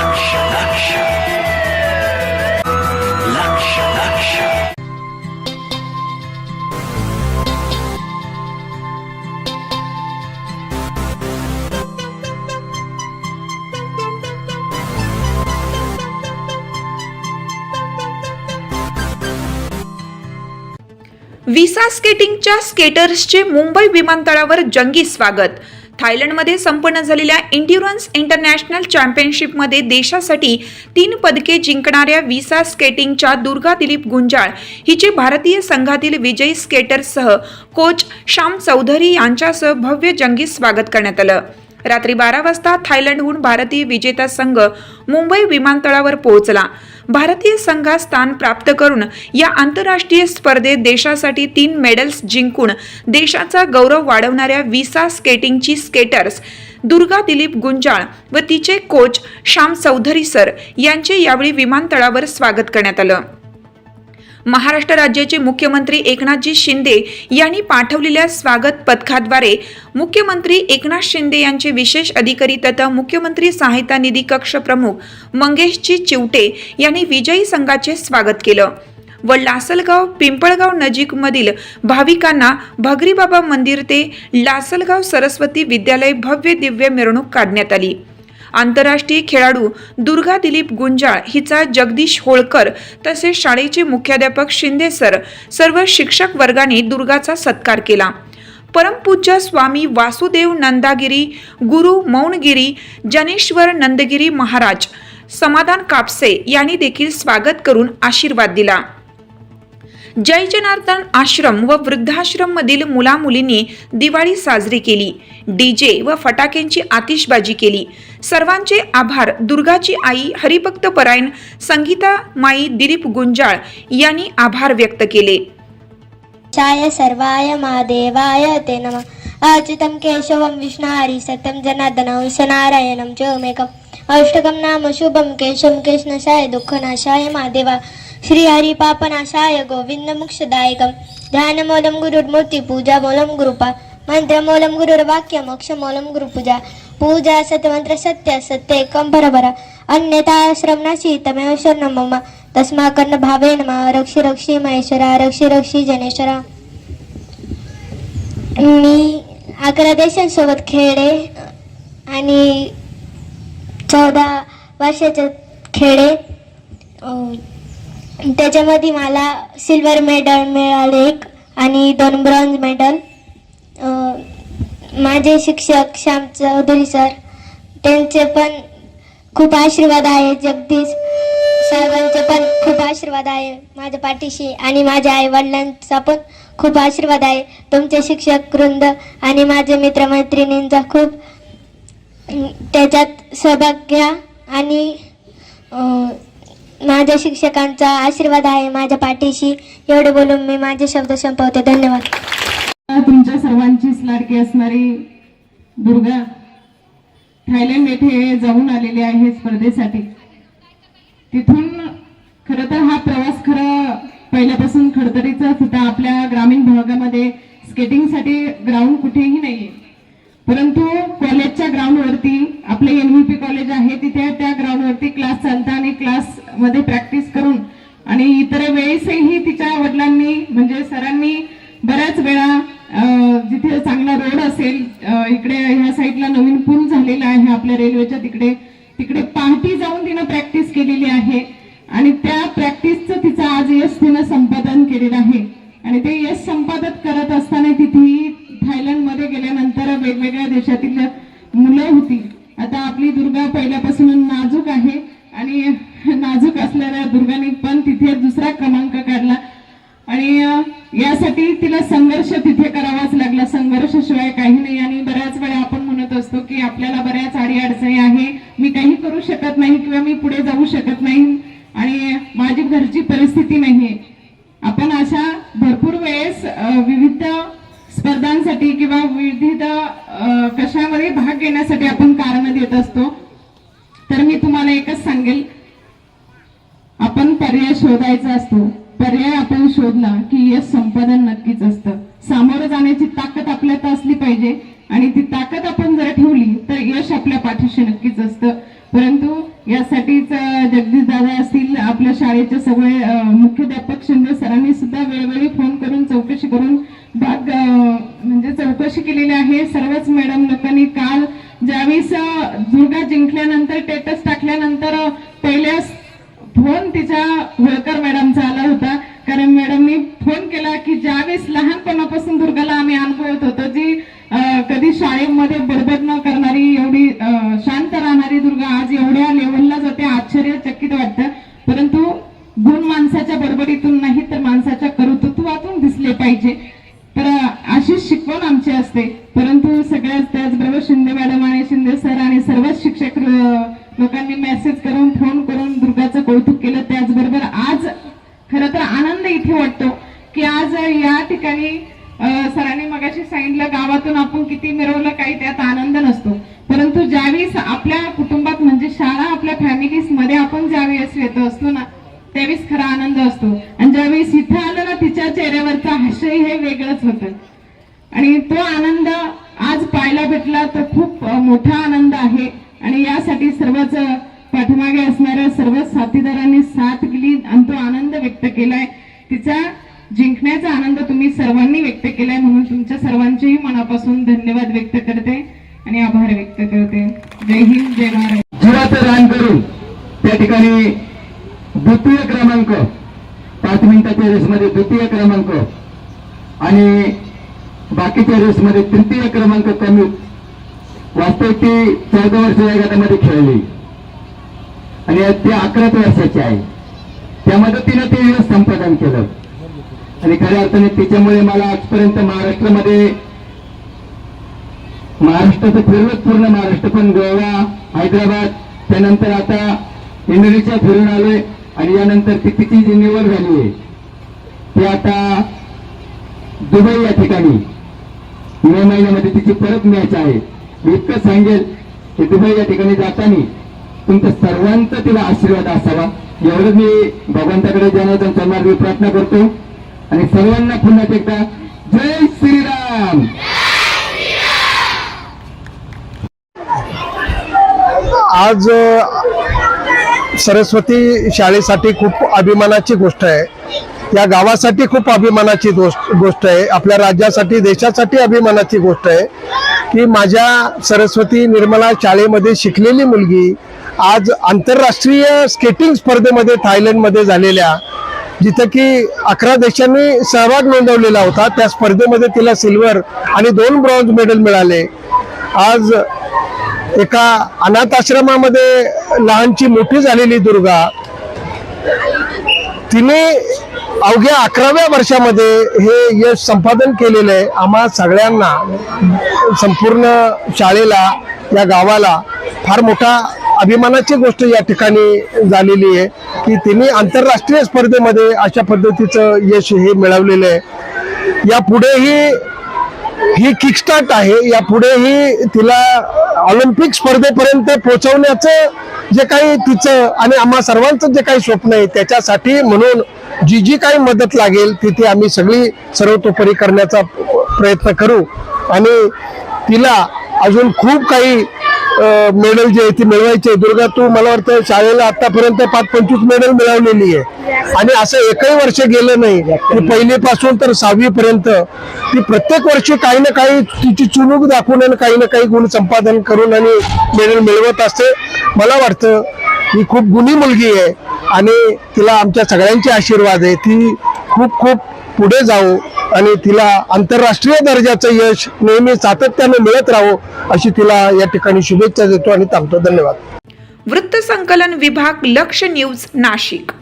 लक्ष लक्ष लक्ष लक्ष विसा स्केटिंगच्या स्केटर्सचे मुंबई विमानतळावर जंगी स्वागत. थायलंडमध्ये संपन्न झालेल्या इंड्युरन्स इंटरनॅशनल चॅम्पियनशिपमध्ये देशासाठी तीन पदके जिंकणाऱ्या विसा स्केटिंगच्या दुर्गा दिलीप गुंजाळ हिचे भारतीय संघातील विजयी स्केटर्ससह कोच श्याम चौधरी यांच्यासह भव्य जंगी स्वागत करण्यात आलं. रात्री बारा वाजता थायलंडहून भारतीय विजेता संघ मुंबई विमानतळावर पोहोचला. भारतीय संघात स्थान प्राप्त करून या आंतरराष्ट्रीय स्पर्धेत देशासाठी तीन मेडल्स जिंकून देशाचा गौरव वाढवणाऱ्या विसा स्केटिंगची स्केटर्स दुर्गा दिलीप गुंजाळ व तिचे कोच श्याम चौधरी सर यांचे यावेळी विमानतळावर स्वागत करण्यात आलं. महाराष्ट्र राज्याचे मुख्यमंत्री एकनाथजी शिंदे यांनी पाठवलेल्या स्वागत पथकाद्वारे मुख्यमंत्री एकनाथ शिंदे यांचे विशेष अधिकारी तथा मुख्यमंत्री सहायता निधी कक्ष प्रमुख मंगेशजी चिवटे यांनी विजयी संघाचे स्वागत केलं. व लासलगाव पिंपळगाव नजीकमधील भाविकांना भगरीबाबा मंदिर ते लासलगाव सरस्वती विद्यालय भव्य दिव्य मिरवणूक काढण्यात आली. आंतरराष्ट्रीय खेळाडू दुर्गा दिलीप गुंजाळ हिचा जगदीश होळकर तसेच शाळेचे मुख्याध्यापक शिंदे सर सर्व शिक्षक वर्गाने दुर्गाचा सत्कार केला. परमपूज्य स्वामी वासुदेव नंदागिरी गुरु मौनगिरी जनेश्वर नंदगिरी महाराज समाधान कापसे यांनी देखील स्वागत करून आशीर्वाद दिला. जय जनार्दन आश्रम व वृद्धाश्रम मधील मुलामुलींनी दिवाळी साजरी केली. डीजे व फटाक्यांची आतिषबाजी केली. सर्वांचे आभार. दुर्गाची आई हरिभक्त परायण संगीता माई दिलीप गुंजाळ यांनी आभार व्यक्त केले. चाय सर्वाय महादेवाय ते नम. अच्युतं केशवं विष्णारि सत्यं जनार्दनं विशनारायणं चोमेकम अष्टकम अष्टकं नाम शुभं केशम केशनशाय दुःखनाशाय महादेवा. श्रीहरि पापनाशाय गोविन्दमुक्षदायकं पूजा मोलम गुरुपा. मन्त्रमूलं गुरुर्वाक्यं मोक्षमूलं गुरुपूजा पूजा सत्यमन्त्र सत्य सत्येकं పరపర अन्यथा श्रवणाशी తమేవ శరణం मम तस्माकर्ण భావే నమ రక్షి రక్షి మహేశ్వర రక్షి రక్షి जनेश्वरा मी अकरा देशांसोबत खेळले आणि चौदा वर्षाचे खेळले त्याच्यामध्ये मला सिल्वर मेडल मिळाले एक आणि दोन ब्रॉन्झ मेडल माझे शिक्षक श्याम चौधरी सर त्यांचे पण खूप आशीर्वाद आहे. जगदीश साहेबांचे पण खूप आशीर्वाद आहे. माझ्या पाठीशी आणि माझ्या आई वडिलांचा पण खूप आशीर्वाद आहे. तुमचे शिक्षक वृंद आणि माझे मित्रमैत्रिणींचा खूप त्याच्यात सहभाग घ्या आणि माझ्या शिक्षकांचा आशीर्वाद आहे. माझ्या पाठीशी एवढे बोलून मी माझे शब्द संपवते. धन्यवाद. तुमच्या सर्वांचीच लाडकी असणारी दुर्गा थायलंड येथे जाऊन आलेली आहे स्पर्धेसाठी. तिथून खर तर हा प्रवास खरं पहिल्यापासून खडतरीचाच होता आपल्या ग्रामीण भागामध्ये स्केटिंगसाठी ग्राउंड कुठेही नाहीये. परंतु कॉलेजच्या ग्राउंडवरती आपले एनव्हीपी कॉलेज आहे तिथे त्या ग्राउंडवरती क्लास चालता आणि क्लासमध्ये प्रॅक्टिस करून आणि इतर वेळेसही तिच्या वडिलांनी म्हणजे सरांनी बऱ्याच वेळा तिथे चांगला रोड असेल इकडे ह्या साईडला नवीन पूल झालेला आहे आपल्या रेल्वेच्या तिकडे तिकडे पहाटी जाऊन तिनं प्रॅक्टिस केलेली आहे. आणि त्या प्रॅक्टिसचं तिचं आज यश तिनं संपादन केलेलं आहे. आणि ते यश संपादन करत असताना तिथेही थायलंडमध्ये गेल्यानंतर वेगवेगळ्या देशातील मुलं होती. आता आपली दुर्गा पहिल्यापासून नाजूक आहे. आणि नाजूक असलेल्या दुर्गाने पण तिथे दुसरा क्रमांक काढला. आणि यासाठी तिला संघर्ष तिथे करावाच लागला. संघर्षाशिवाय काही नाही. आणि बऱ्याच वेळा आपण म्हणत असतो की आपल्याला बऱ्याच आडी अडचणी आहे. मी काही करू शकत नाही किंवा मी पुढे जाऊ शकत नाही. आणि माझी घरची परिस्थिती नाहीये. आपण अशा भरपूर वेळेस विविध स्पर्धांसाठी किंवा विविध कशामध्ये भाग घेण्यासाठी आपण कारण देत असतो. तर मी तुम्हाला एकच सांगेल. आपण पर्याय शोधायचा असतो. पर्याय आपण शोधला की यश संपादन नक्कीच असतं. सामोरं जाण्याची ताकद आपल्यात असली पाहिजे आणि ती ताकद आपण जर ठेवली तर यश आपल्या पाठीशी नक्कीच असतं. परंतु यासाठीच जगदीश दादा असतील आपल्या शाळेचे सगळे मुख्याध्यापक शिंदे सरांनी सुद्धा वेळोवेळी फोन करून चौकशी करून भाग म्हणजे चौकशी केलेली आहे. सर्वच मॅडम लोकांनी काल ज्यावेळेस दुर्गा जिंकल्यानंतर टेटस टाकल्यानंतर अं, पहिल्या फोन तिच्या होळकर मॅडमचा शाळेमध्ये बडबड न करणारी एवढी शांत राहणारी दुर्गा आज एवढ्या लेवलला जाते आश्चर्यचकित वाटतं. परंतु गुण माणसाच्या बडबडीतून नाही तर माणसाच्या कर्तृत्वातून दिसले पाहिजे. तर अशीच शिकवण आमची असते. परंतु सगळ्याच त्याचबरोबर शिंदे मॅडम आणि शिंदे सर आणि सर्वच शिक्षक लोकांनी मेसेज शाळा आपल्या फॅमिलीजमध्ये आपण ज्यावेळेस येतो असतो ना त्यावेळेस खरा आनंद असतो. आणि ज्यावेळेस इथं आलं ना तिच्या चेहऱ्यावरचा हास्य हे वेगळंच होतं. आणि तो आनंद आज पाहायला भेटला तर खूप मोठा आनंद आहे. आणि यासाठी सर्वच पाठीमागे असणाऱ्या सर्व साथीदारांनी साथ दिली आणि तो आनंद व्यक्त केलाय. तिचा जिंकण्याचा आनंद तुम्ही सर्वांनी व्यक्त केलाय म्हणून तुमच्या सर्वांचेही मनापासून धन्यवाद व्यक्त करते आणि आभार व्यक्त करते. जीवाचं दान करून त्या ठिकाणी द्वितीय क्रमांक पाच मिनिटाच्या रेसमध्ये द्वितीय क्रमांक आणि बाकीच्या रेसमध्ये तृतीय क्रमांक कमी वास्तविक ती चौदा वर्ष या गटामध्ये खेळली. आणि ती अकराच वर्षाची आहे. त्या मदतीनं ते संपादन केलं. आणि खऱ्या अर्थाने तिच्यामुळे मला आजपर्यंत महाराष्ट्रामध्ये महाराष्ट्राचं फिरलोच पूर्ण महाराष्ट्र पण गोवा हैदराबाद त्यानंतर आता इंडोनेशिया फिरून आलोय आणि यानंतर तिची जी निवड झाली आहे ती आता दुबई या ठिकाणी मे महिन्यामध्ये तिची परत मॅच आहे. मी इतकं सांगेल की दुबई या ठिकाणी जाताना तुमच्या सर्वांचा तिला आशीर्वाद असावा. एवढं मी भगवंताकडे जनार्दन सोमवार प्रार्थना करतो. आणि सर्वांना पुन्हा एकदा जय श्रीराम! आज सरस्वती शाळेसाठी खूप अभिमानाची गोष्ट आहे. या गावासाठी खूप अभिमानाची गोष्ट आहे. आपल्या राज्यासाठी देशासाठी अभिमानाची गोष्ट आहे की माझ्या सरस्वती निर्मला शाळेमध्ये शिकलेली मुलगी आज आंतरराष्ट्रीय स्केटिंग स्पर्धेमध्ये थायलंडमध्ये झालेल्या जिथं की अकरा देशांनी सहभाग नोंदवलेला होता. त्या स्पर्धेमध्ये तिला सिल्वर आणि दोन ब्रॉन्झ मेडल मिळाले. आज एका अनाथ आश्रमामध्ये लहानची मोठी झालेली दुर्गा तिने अवघ्या अकराव्या वर्षामध्ये हे यश संपादन केलेलं आहे. आम्हा सगळ्यांना संपूर्ण शाळेला या गावाला फार मोठा अभिमानाची गोष्ट या ठिकाणी झालेली आहे की तिने आंतरराष्ट्रीय स्पर्धेमध्ये अशा पद्धतीचं यश हे मिळवलेलं आहे. यापुढेही ही किकस्टार्ट आहे. या पुढेही तिला ऑलिम्पिक स्पर्धेपर्यंत पोहोचवण्याचं जे काही तिचं आणि आम्हा सर्वांचं जे काही स्वप्न आहे त्याच्यासाठी म्हणून जी जी काही मदत लागेल तिथे आम्ही सगळी सर्वतोपरी करण्याचा प्रयत्न करू. आणि तिला अजून खूप काही मेडल जे आहे ती मिळवायची आहे. दुर्गा तू मला वाटतं शाळेला आतापर्यंत पाच पंचवीस मेडल मिळवलेली आहे. आणि असं एकही वर्ष गेलं नाही. की पहिलीपासून तर सहावी पर्यंत ती प्रत्येक वर्षी काही ना काही तिची चुणूक दाखवून आणि काही ना काही गुण संपादन करून आणि मेडल मिळवत असते. मला वाटतं ही खूप गुणी मुलगी आहे आणि तिला आमच्या सगळ्यांचे आशीर्वाद आहे. ती खूप खूप पुढे जाऊ. आणि तिला आंतरराष्ट्रीय दर्जाचं यश नेहमी सातत्याने मिळत राहो अशी तिला या ठिकाणी शुभेच्छा देतो आणि थांबतो धन्यवाद. वृत्त संकलन विभाग लक्ष न्यूज नाशिक.